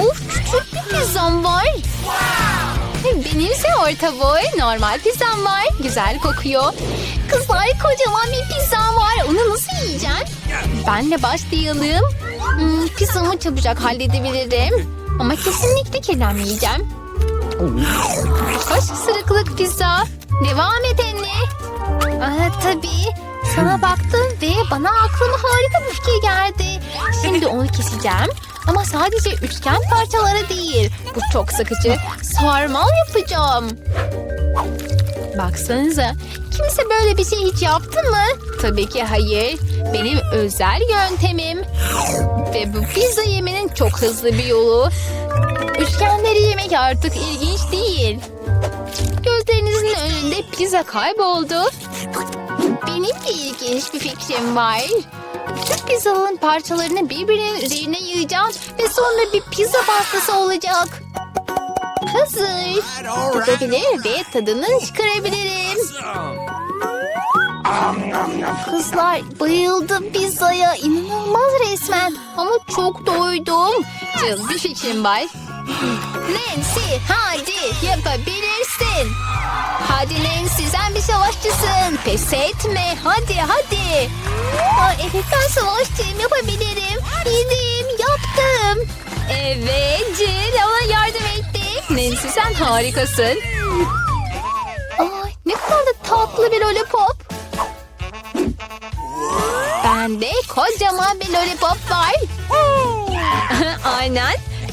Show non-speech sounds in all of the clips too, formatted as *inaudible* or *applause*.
Of küçük bir pizzam var. Benimse orta boy normal pizzam var. Güzel kokuyor. Kızlar kocaman bir pizzam var. Onu nasıl yiyeceğim? Benle başlayalım. Hmm, pizzamı çabucak halledebilirim. Ama kesinlikle kelamlayacağım. Hoş sırıklık pizza. Devam et anne. Aa, tabii. Sana baktım ve bana aklıma harika bir fikir geldi. Şimdi onu keseceğim. Ama sadece üçgen parçaları değil. Bu çok sıkıcı. Sarmal yapacağım. Baksanıza. Kimse böyle bir şey hiç yaptı mı? Tabii ki hayır. Benim özel yöntemim. Ve bu pizza yemenin çok hızlı bir yolu. Üçgenleri yemek artık ilginç değil. Gözlerinizin önünde pizza kayboldu. Benim de ilginç bir fikrim var. Tüm pizzaların parçalarını birbirinin üzerine yığacağım ve sonra bir pizza pastası olacak. Hazır. Tutabilir ve tadını çıkarabilirim. Kızlar bayıldım pizzaya. İnanılmaz resmen. Ama çok doydum. Cıl bir fikrim var. Nancy hadi yapabilirsin. Hadi Nancy sen bir savaşçısın. Pes etme hadi hadi. Aa, evet ben savaşçıyım yapabilirim. Yedim yaptım. Evet Jill ona yardım etti. Nancy sen harikasın. Ay ne kadar da tatlı bir lollipop. Bende kocaman bir lollipop var. *laughs* Aynen.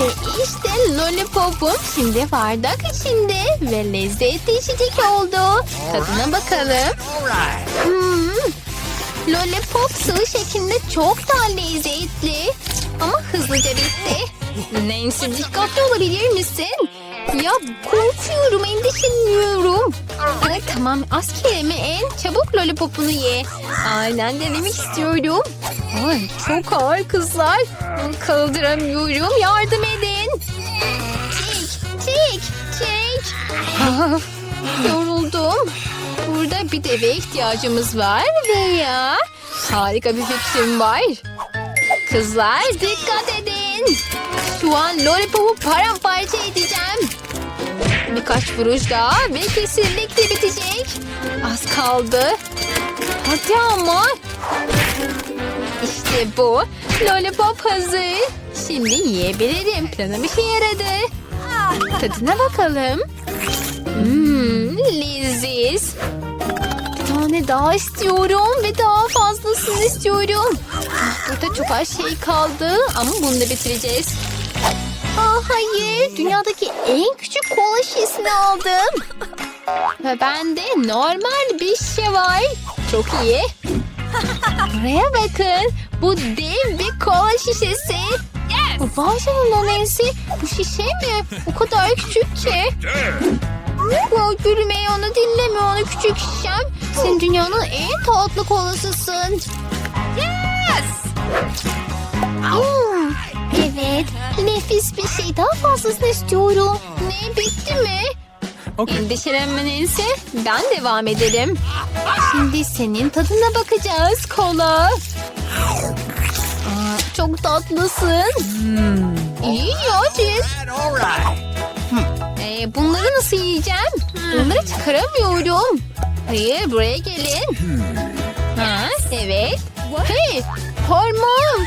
Ve işte lollipopum şimdi bardak içinde ve lezzetli içecek oldu. Tadına bakalım. Hmm. Lollipop sıvı şeklinde çok daha lezzetli. Ama hızlıca bitti. Nancy dikkatli olabilir misin? Ya korkuyorum, endişeleniyorum. Evet, tamam az kelime en çabuk lollipopunu ye. Aynen denemek istiyorum. Ay çok ağır kızlar. Kaldıramıyorum yardım edin. Çek, çek, çek. Ah, yoruldum. Burada bir deve ihtiyacımız var veya harika bir fikrim var. Kızlar dikkat edin. Şu an lollipopu paramparça edeceğim. Birkaç vuruş daha ve kesinlikle bitecek. Az kaldı. Hadi ama. İşte bu. Lollipop hazır. Şimdi yiyebilirim. Planım işe yaradı. Tadına bakalım. Hmm, leziz. Bir tane daha istiyorum ve daha fazlasını istiyorum. Burada çok az şey kaldı ama bunu da bitireceğiz. Aa, hayır, dünyadaki en küçük kola şişesini aldım. Ve bende normal bir şey var. Çok iyi. Buraya bakın. Bu dev bir kola şişesi. Yes. Vay canına Nancy. Bu şişe mi? O kadar küçük ki. Ya gülmeyi onu dinleme onu küçük şişem. Sen dünyanın en tatlı kolasısın. Yes! Hmm, evet. Nefis bir şey. Daha fazlasını istiyorum. Ne bitti mi? Endişelenme Nancy. Ben devam edelim. Şimdi senin tadına bakacağız kola. Aa, çok tatlısın. İyi ya Jill. Ee, bunları nasıl yiyeceğim? Bunları çıkaramıyorum. Hayır buraya gelin. Ha, evet. Hey parmağım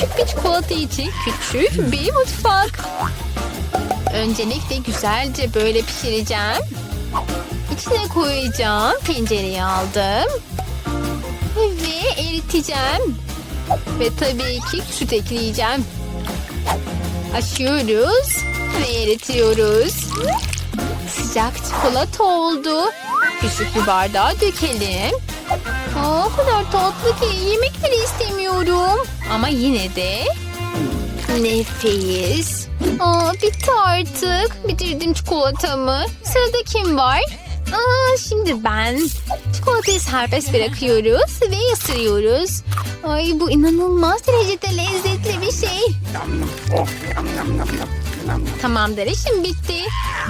Küçük bir çikolata için küçük bir mutfak. Öncelikle güzelce böyle pişireceğim. İçine koyacağım. Tencereye aldım. Ve eriteceğim. Ve tabii ki süt ekleyeceğim. Açıyoruz ve eritiyoruz. Sıcak çikolata oldu. Küçük bir bardağa dökelim. Aa, o kadar tatlı ki yemek bile istemiyorum. Ama yine de nefis. Aa, bitti artık. Bitirdim çikolatamı. Sırada kim var? Aa, şimdi ben. Çikolatayı serbest bırakıyoruz ve ısırıyoruz. Ay bu inanılmaz derecede lezzetli bir şey. Tamamdır işim bitti.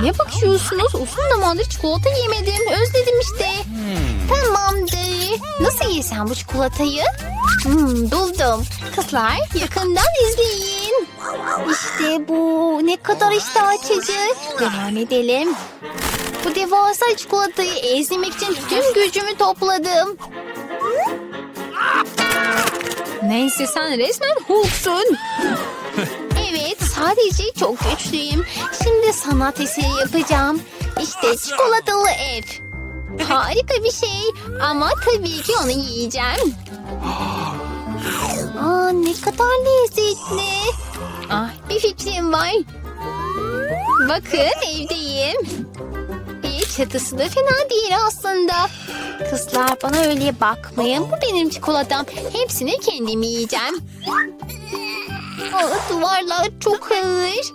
Ne bakıyorsunuz? Uzun zamandır çikolata yemedim. Özledim işte. Tamamdır. Nasıl yesem bu çikolatayı? Hmm, buldum. Kızlar yakından izleyin. İşte bu. Ne kadar iştah açıcı. Devam edelim. Bu devasa çikolatayı ezmek için tüm gücümü topladım. Neyse sen resmen Hulk'sun. Evet sadece çok güçlüyüm. Şimdi sanat eseri yapacağım. İşte çikolatalı ev. Harika bir şey ama tabii ki onu yiyeceğim. *gasps* Aa, ne kadar lezzetli. Ah, bir fikrim var. Bakın evdeyim. İyi çatısı da fena değil aslında. Kızlar bana öyle bakmayın. Bu benim çikolatam. Hepsini kendim yiyeceğim. Aa, duvarlar çok ağır.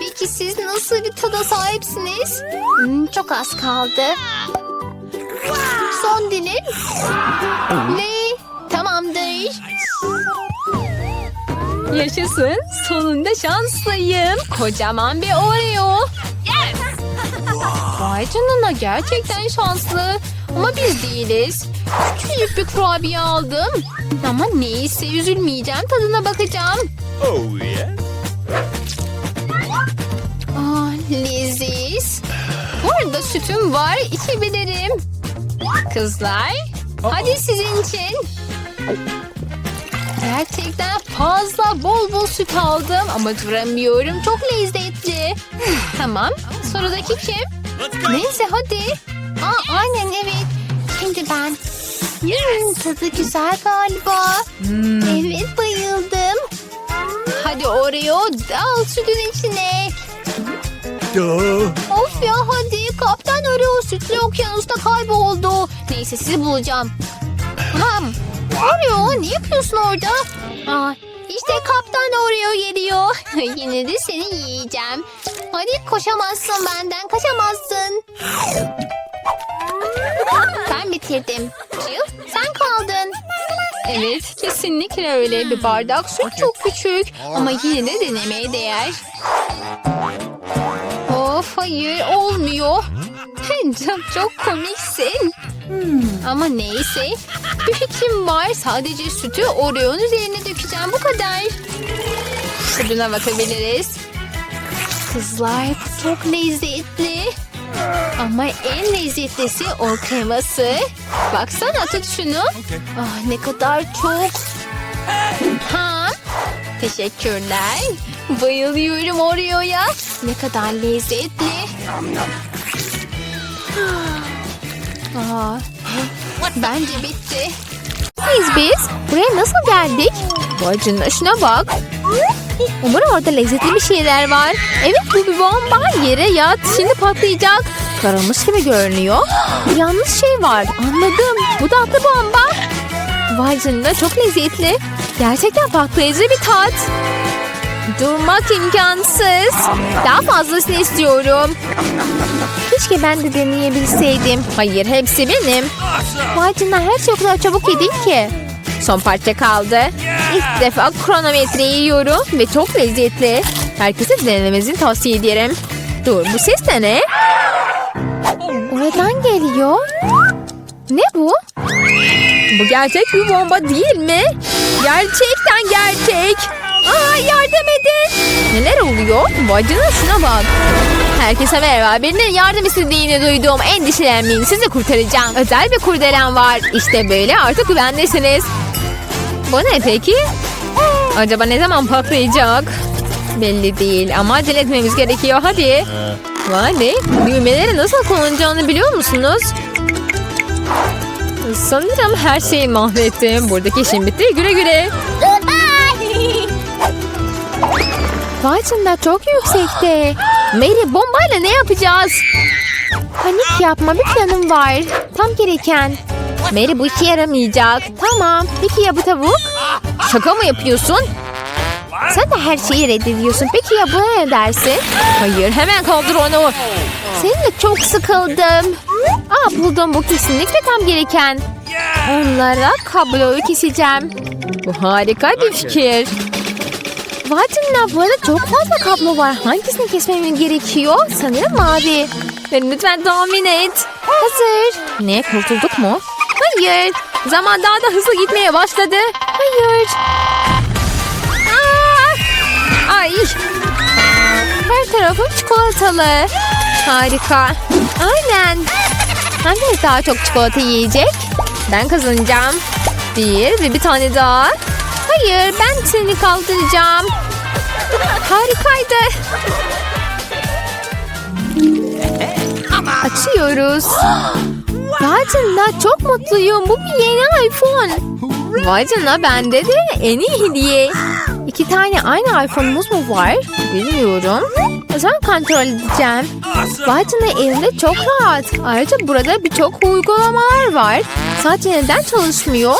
Peki siz nasıl bir tada sahipsiniz? Hmm, çok az kaldı. Son dilim. Ve tamamdır. Yaşasın. Sonunda şanslıyım. Kocaman bir Oreo. Vay canına gerçekten şanslı. Ama biz değiliz. Küçücük bir kurabiye aldım. Ama neyse üzülmeyeceğim tadına bakacağım. Oh yeah. Aa, leziz. Bu arada sütüm var içebilirim. Kızlar hadi sizin için. Gerçekten fazla bol bol süt aldım ama duramıyorum. Çok lezzetli. tamam sıradaki kim? Neyse hadi. Aa, aynen evet. Şimdi ben. Hmm, tadı güzel galiba. Evet bayıldım. Hadi Oreo dal sütün içine. Duh. Of ya hadi kaptan Oreo sütlü okyanusta kayboldu. Neyse sizi bulacağım. Ham. Oreo ne yapıyorsun orada? Aa, işte kaptan Oreo geliyor. *laughs* Yine de seni yiyeceğim. Hadi koşamazsın benden kaçamazsın. Ben bitirdim. Jill sen kaldın. Evet kesinlikle öyle bir bardak süt çok küçük ama yine de denemeye değer. Hayır olmuyor. çok, çok komiksin. Ama neyse. Bir fikrim var. Sadece sütü Oreo'nun üzerine dökeceğim. Bu kadar. Tadına bakabiliriz. Kızlar çok lezzetli. Ama en lezzetlisi o kreması. Baksana tut şunu. Ah ne kadar çok. Ha? Teşekkürler. Bayılıyorum Oreo'ya. Ne kadar lezzetli. Aa, bence bitti. Biz biz buraya nasıl geldik? Vay canına şuna bak. Umarım orada lezzetli bir şeyler var. Evet bu bir bomba. Yere yat. Şimdi patlayacak. çıkarılmış gibi görünüyor. *gasps* Yanlış şey var. Anladım. Bu da atlı bomba. Vay canına çok lezzetli. Gerçekten patlayıcı bir tat. Durmak imkansız. Daha fazlasını istiyorum. Keşke ben de deneyebilseydim. Hayır hepsi benim. Canına her şey o kadar çabuk yedin ki. Son parça kaldı. İlk defa kronometreyi yiyorum ve çok lezzetli. Herkese denememesini tavsiye ederim. Dur bu ses de ne? Oradan geliyor. Ne bu? Bu gerçek bir bomba değil mi? Gerçekten gerçek. Aa yardım edin. Neler oluyor? Vay canına şuna bak. Herkese merhaba. Birinin yardım istediğini duydum. Endişelenmeyin. Sizi kurtaracağım. Özel bir kurdelen var. İşte böyle artık güvendesiniz. Bu ne peki? Acaba ne zaman patlayacak? Belli değil ama acele etmemiz gerekiyor. Hadi. Vay be. Düğmeleri nasıl kullanacağını biliyor musunuz? Sanırım her şeyi mahvettim. Buradaki işim bitti. Güle güle. Canına çok yüksekte. Mary bombayla ne yapacağız? Panik yapma bir planım var. Tam gereken. Mary bu işe yaramayacak. Tamam. Peki ya bu tavuk? Şaka mı yapıyorsun? Sen de her şeyi reddediyorsun. Peki ya buna ne dersin? Hayır hemen kaldır onu. Seninle çok sıkıldım. Aa buldum bu kesinlikle tam gereken. Onlara kabloyu keseceğim. Bu harika bir fikir. Bu arada çok fazla kablo var. Hangisini kesmem gerekiyor? Sanırım mavi. Lütfen tahmin et. Hazır. Ne kurtulduk mu? Hayır. Zaman daha da hızlı gitmeye başladı. Hayır. Aa! Ay. Her tarafım çikolatalı. Harika. Aynen. Hangimiz daha çok çikolata yiyecek? Ben kazanacağım. Bir ve bir tane daha. Hayır ben seni kaldıracağım. Harikaydı. Açıyoruz. Vay canına çok mutluyum. Bu bir yeni iPhone. Vay canına bende de en iyi hediye. İki tane aynı iPhone'umuz mu var? Bilmiyorum. O zaman kontrol edeceğim. Canına elimde çok rahat. Ayrıca burada birçok uygulamalar var. Sadece neden çalışmıyor?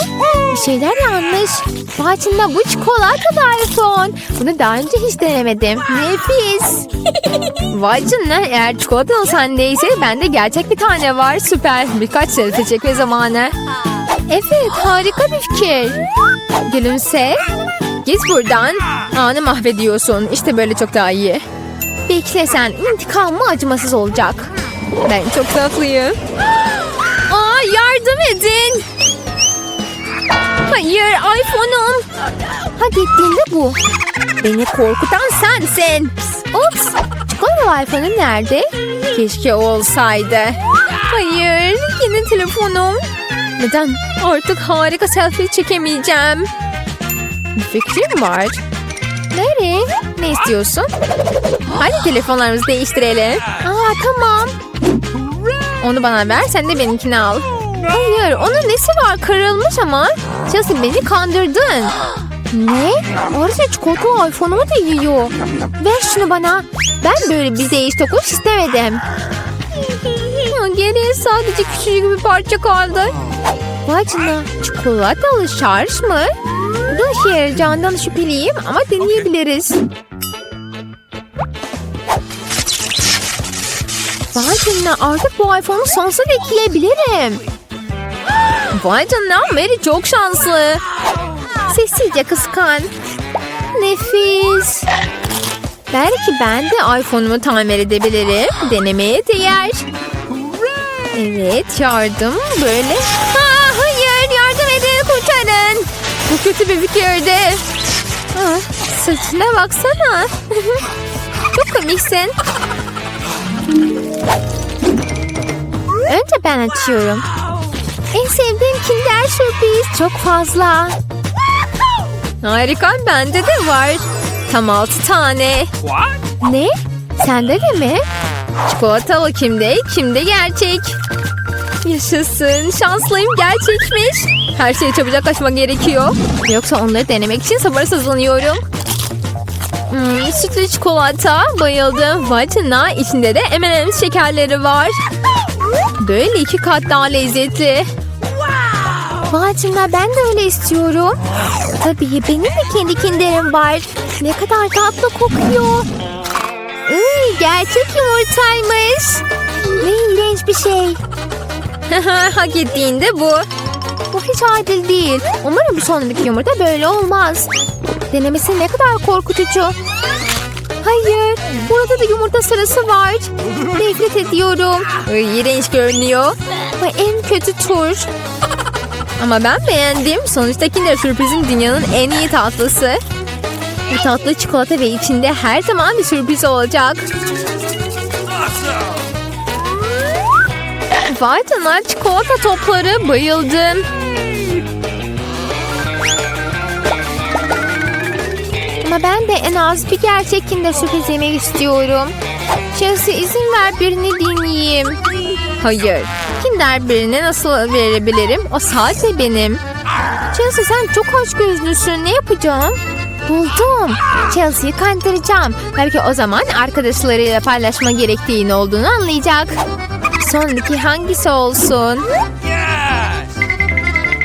Bir şeyler yanlış. Canına bu çikolatalı iPhone. Bunu daha önce hiç denemedim. Nefis. *laughs* Vay canına eğer çikolatalı sendeyse bende gerçek bir tane var. Süper. Birkaç selfie çekme zamanı. Evet harika bir fikir. Gülümse. Git buradan. Anı mahvediyorsun. İşte böyle çok daha iyi. Bekle sen. İntikamı acımasız olacak. Ben çok tatlıyım. Aa yardım edin. Hayır iPhone'um. Hak ettiğinde bu. Beni korkutan sensin. Ups. Çikolatalı iPhone'um nerede? Keşke olsaydı. Hayır. Yeni telefonum. Neden? Artık harika selfie çekemeyeceğim. Bir fikrim var. Mary, ne istiyorsun? Hadi telefonlarımızı değiştirelim. Aa tamam. Onu bana ver, sen de benimkini al. Hayır, onun nesi var? Kırılmış ama. Chelsea beni kandırdın. Ne? Ayrıca çikolatalı iPhone'umu da yiyor. Ver şunu bana. Ben böyle bir değiş tokuş istemedim. Geriye sadece küçücük bir parça kaldı. Vay canına çikolatalı şarj mı? Bu işe yarayacağından şüpheliyim ama deneyebiliriz. Vay canına artık bu iPhone'u sonsuza bekleyebilirim. Vay canına Mary çok şanslı. Sessizce kıskan. Nefis. Belki ben de iPhone'umu tamir edebilirim. Denemeye değer. Evet yardım böyle. Ha, hayır yardım edin kurtarın. Bu kötü bir. Ah, saçına baksana. *laughs* Çok komiksin. Önce ben açıyorum. En sevdiğim Kinder sürpriz çok fazla. Harika bende de var. Tam altı tane. Ne? Sende de mi? Çikolatalı kimde? Kimde gerçek? Yaşasın. Şanslıyım gerçekmiş. Her şeyi çabucak açmak gerekiyor. Yoksa onları denemek için sabırsızlanıyorum. Hmm, sütlü çikolata. Bayıldım. Vay canına. İçinde de M&M's şekerleri var. Böyle iki kat daha lezzetli. Vay canına ben de öyle istiyorum. Tabii benim de kendi kinderim var. Ne kadar tatlı kokuyor. Iy, gerçek yumurtaymış. Ne iğrenç bir şey. *laughs* Hak ettiğinde bu. Hiç adil değil. Umarım sonraki yumurta böyle olmaz. Denemesi ne kadar korkutucu. Hayır, burada da yumurta sarısı var. Nefret ediyorum. Ay, görünüyor. Bu en kötü tur. Ama ben beğendim. Sonuçta Kinder Sürpriz'in dünyanın en iyi tatlısı. Bu tatlı çikolata ve içinde her zaman bir sürpriz olacak. Vay canına çikolata topları bayıldım. Ama ben de en az bir gerçek Kinder Sürpriz yemek istiyorum. Chelsea izin ver birini dinleyeyim. Hayır. Kinder birine nasıl verebilirim? O sadece benim. Chelsea sen çok hoş gözlüsün. Ne yapacağım? Buldum. Chelsea'yi kandıracağım. Belki o zaman arkadaşlarıyla paylaşma gerektiğini olduğunu anlayacak. Sonraki hangisi olsun?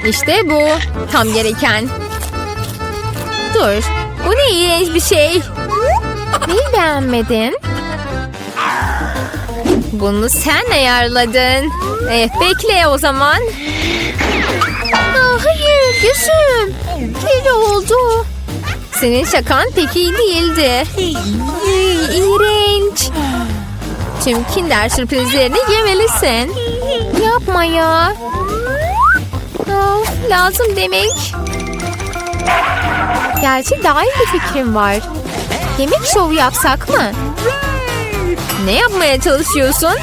İşte bu. Tam gereken. Dur. Bu ne iğrenç bir şey. Neyi beğenmedin? Bunu sen ayarladın. Evet bekle o zaman. Aa, hayır gözüm. Kirli oldu. Senin şakan pek iyi değildi. Iy, İğrenç. Tüm kinder sürprizlerini yemelisin. Yapma ya. Of, lazım demek. Gerçi daha iyi bir fikrim var. Yemek şovu yapsak mı? Ne yapmaya çalışıyorsun?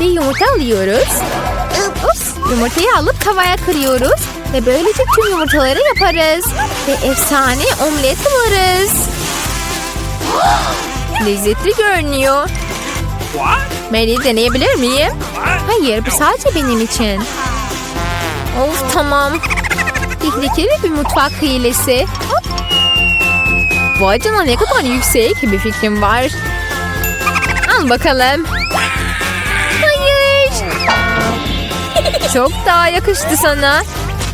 Bir yumurta alıyoruz. Ups, yumurtayı alıp tavaya kırıyoruz. Ve böylece tüm yumurtaları yaparız. Ve efsane omlet varız. Lezzetli görünüyor. Mary deneyebilir miyim? Hayır bu sadece benim için. Of tamam. Tehlikeli bir mutfak hilesi. Vay canına ne kadar yüksek bir fikrim var. Al bakalım. Hayır. *laughs* Çok daha yakıştı sana.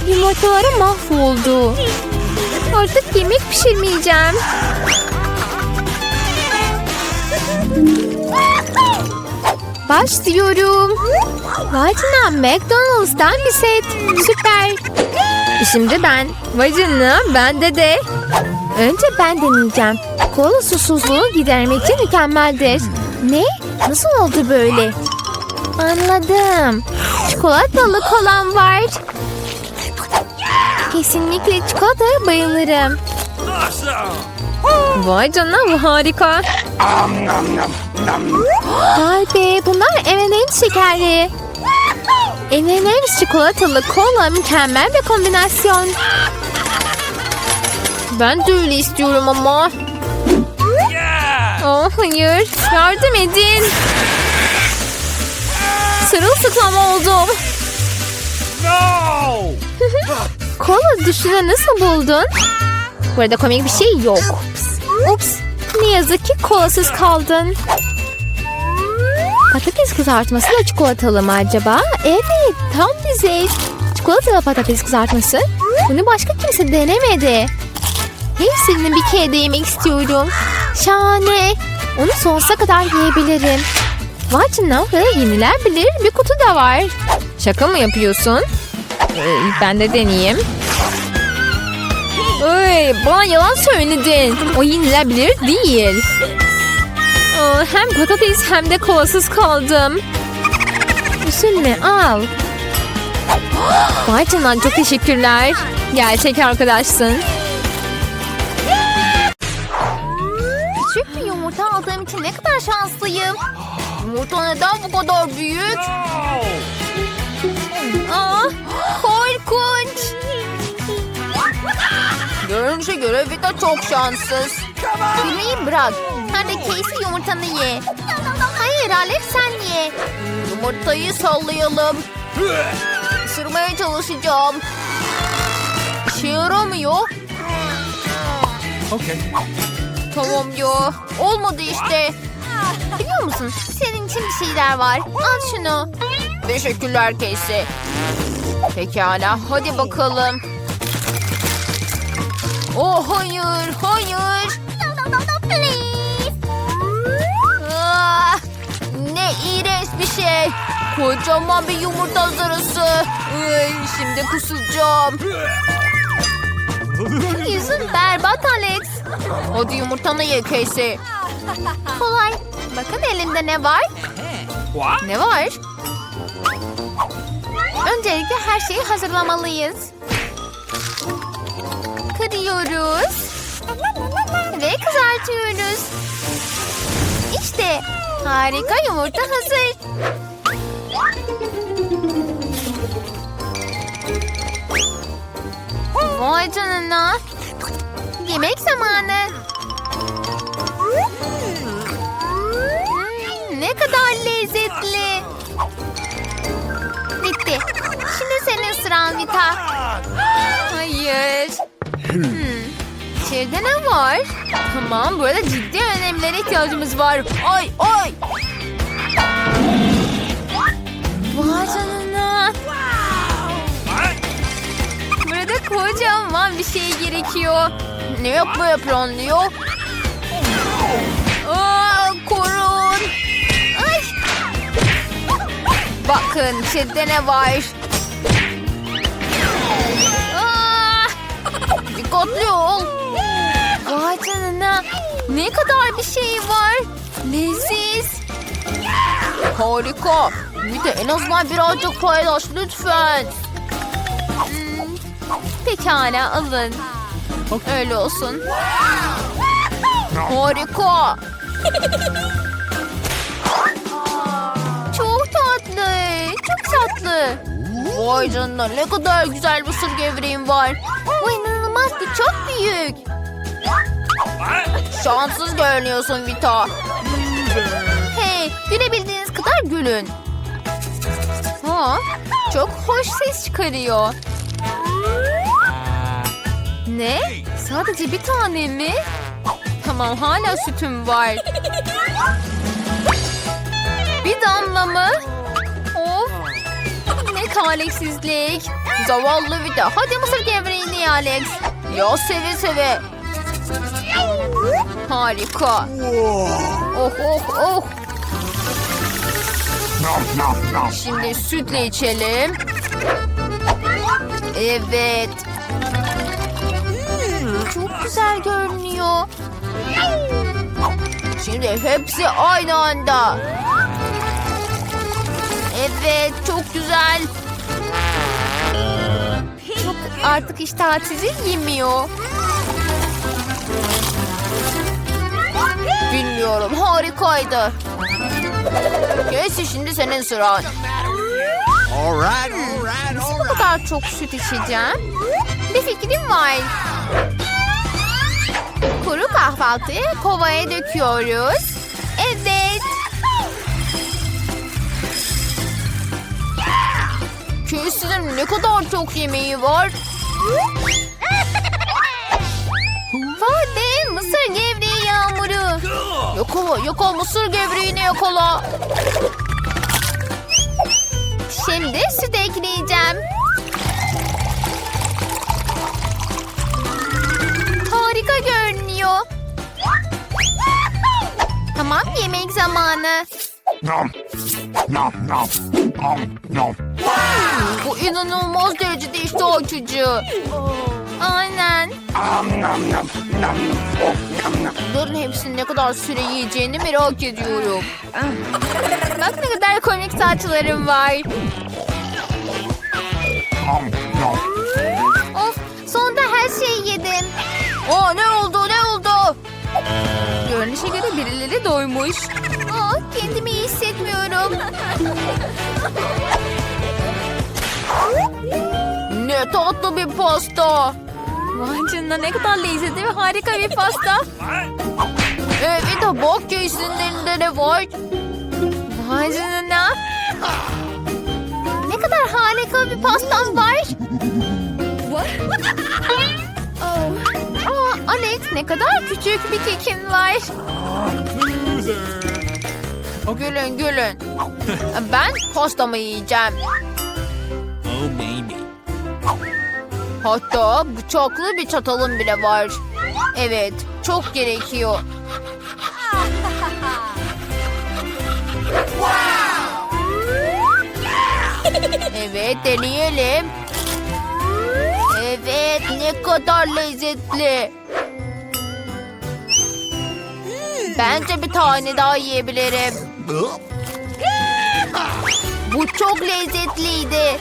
Yumurtaları mahvoldu. Artık yemek pişirmeyeceğim. Başlıyorum. Vacina McDonald's'tan bir set. Süper. Şimdi ben. Vacina bende de. Önce ben deneyeceğim. Kola susuzluğu gidermek için mükemmeldir. Ne? Nasıl oldu böyle? Anladım. Çikolatalı kolam var. Kesinlikle çikolataya bayılırım. Vay canına bu harika. Vay be bunlar M&M's şekerli. M&M's çikolatalı kola mükemmel bir kombinasyon. Ben de öyle istiyorum ama. Oh hayır yardım edin. Sırılsıklam oldum. No! *laughs* Kola dışına nasıl buldun? Burada komik bir şey yok. Ups. Ne yazık ki kolasız kaldın. Patates kızartması da çikolatalı mı acaba? Evet tam bize. Çikolatalı patates kızartması. Bunu başka kimse denemedi. Hepsini bir kere de yemek istiyorum. Şahane. Onu sonsuza kadar yiyebilirim. Vay canına burada yenilebilir bir kutu da var. Şaka mı yapıyorsun? Ee, ben de deneyeyim. Ay, bana yalan söyledin. O yenilebilir değil. Hem patates hem de kolasız kaldım. Üzülme al. Vay canına çok teşekkürler. Gerçek arkadaşsın. Küçük bir yumurta aldığım için ne kadar şanslıyım. Yumurta neden bu kadar büyük? Aa, korkunç. Görünüşe göre Vita çok şanssız. Gülmeyi bırak. Sen de Casey yumurtanı ye. Hayır Alex sen ye. Yumurtayı sallayalım. Isırmaya çalışacağım. İşe yaramıyor. Okay. Tamam ya. Olmadı işte. Biliyor musun? Senin için bir şeyler var. Al şunu. Teşekkürler Casey. Pekala. Hadi bakalım. Oh hayır. Hayır. Bir şey. Kocaman bir yumurta zarısı. Ay, şimdi kusacağım. Yüzün berbat Alex. Hadi yumurtanı ye Casey. Kolay. Bakın elimde ne var? Ne var? Öncelikle her şeyi hazırlamalıyız. Kırıyoruz. Ve kızartıyoruz. İşte harika yumurta hazır. Vay canına. Yemek zamanı. Hmm, ne kadar lezzetli. Bitti. Şimdi senin sıran Vita. Hayır. Hmm. İçeride ne var? Tamam burada ciddi önlemlere ihtiyacımız var. Ay ay. Vay canına. Burada kocaman bir şey gerekiyor. Ne yapmaya planlıyor? Aa, korun. Ay. Bakın içeride ne var? Aa, dikkatli ol. Vay canına. Ne kadar bir şey var. Leziz. Harika. Bir de en azından birazcık paylaş lütfen. Hmm, Pekala alın. Öyle olsun. Harika. *laughs* Çok tatlı. Çok tatlı. Vay canına ne kadar güzel mısır gevreğim var. Bu inanılmaz ki çok büyük. Şanssız görünüyorsun Vita. Hey gülebildiğiniz kadar gülün. Ha, çok hoş ses çıkarıyor. Ne? Sadece bir tane mi? Tamam hala sütüm var. Bir damla mı? Of. Ne talihsizlik. Zavallı Vida. Hadi mısır gevreğini Alex. Ya seve seve. Harika. Oh oh oh. Şimdi sütle içelim. Evet. Hmm, çok güzel görünüyor. Şimdi hepsi aynı anda. Evet, çok güzel. Çok artık iştah sizi yemiyor. Bilmiyorum, harikaydı. Neyse şimdi senin sıran. All Bu kadar çok süt içeceğim. Bir fikrim var. Kuru kahvaltıyı kovaya döküyoruz. Evet. Kesin ne kadar çok yemeği var. Yakala yakala mısır gevreğini yakala. Şimdi süt ekleyeceğim. Harika görünüyor. Tamam yemek zamanı. Nom. Nom nom. Nom nom. Bu inanılmaz derecede iştah açıcı. Aynen. Nom nom nom. Nom. Oh, nom nom. Bunların hepsini ne kadar süre yiyeceğini merak ediyorum. Bak ne kadar komik saçlarım var. Nom nom. Of sonunda her şeyi yedim. Aa ne oldu ne oldu? Görünüşe göre birileri doymuş. Aa kendimi iyi hissetmiyorum. ne tatlı bir pasta. Vay canına ne kadar lezzetli ve harika bir pasta. What? Evet de bak Jason'ın ne var. Vay canına. Ne kadar harika bir pastam var. *laughs* Aa, Alex ne kadar küçük bir kekin var. Gülün gülün. Ben pastamı yiyeceğim. Hatta bıçaklı bir çatalım bile var. Evet, çok gerekiyor. Evet, deneyelim. Evet, ne kadar lezzetli. Bence bir tane daha yiyebilirim. Bu çok lezzetliydi.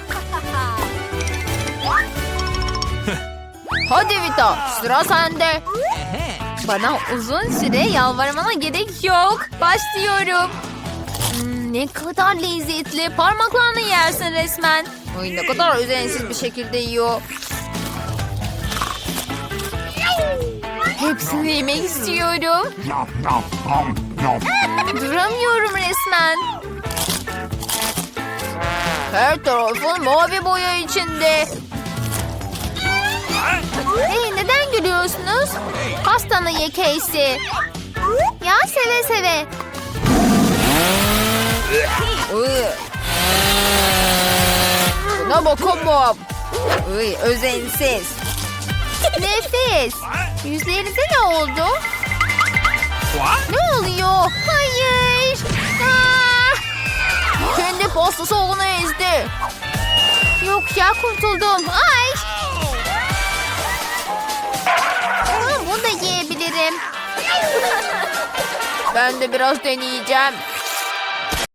Hadi Vita, sıra sende. Bana uzun süre yalvarmana gerek yok. Başlıyorum. Hmm, ne kadar lezzetli. Parmaklarını yersin resmen. Ay ne kadar özensiz bir şekilde yiyor. Hepsini yemek istiyorum. Duramıyorum resmen. Her tarafın mavi boya içinde. Hey neden gülüyorsunuz? Pastanı ye Casey. Ya seve seve. Buna bakamam. Özensiz. Nefis. Yüzlerinize ne oldu? What? Ne oluyor? Hayır. Aa! Kendi pastası onu ezdi. Yok ya kurtuldum. Ay. Bunu da yiyebilirim. Ben de biraz deneyeceğim.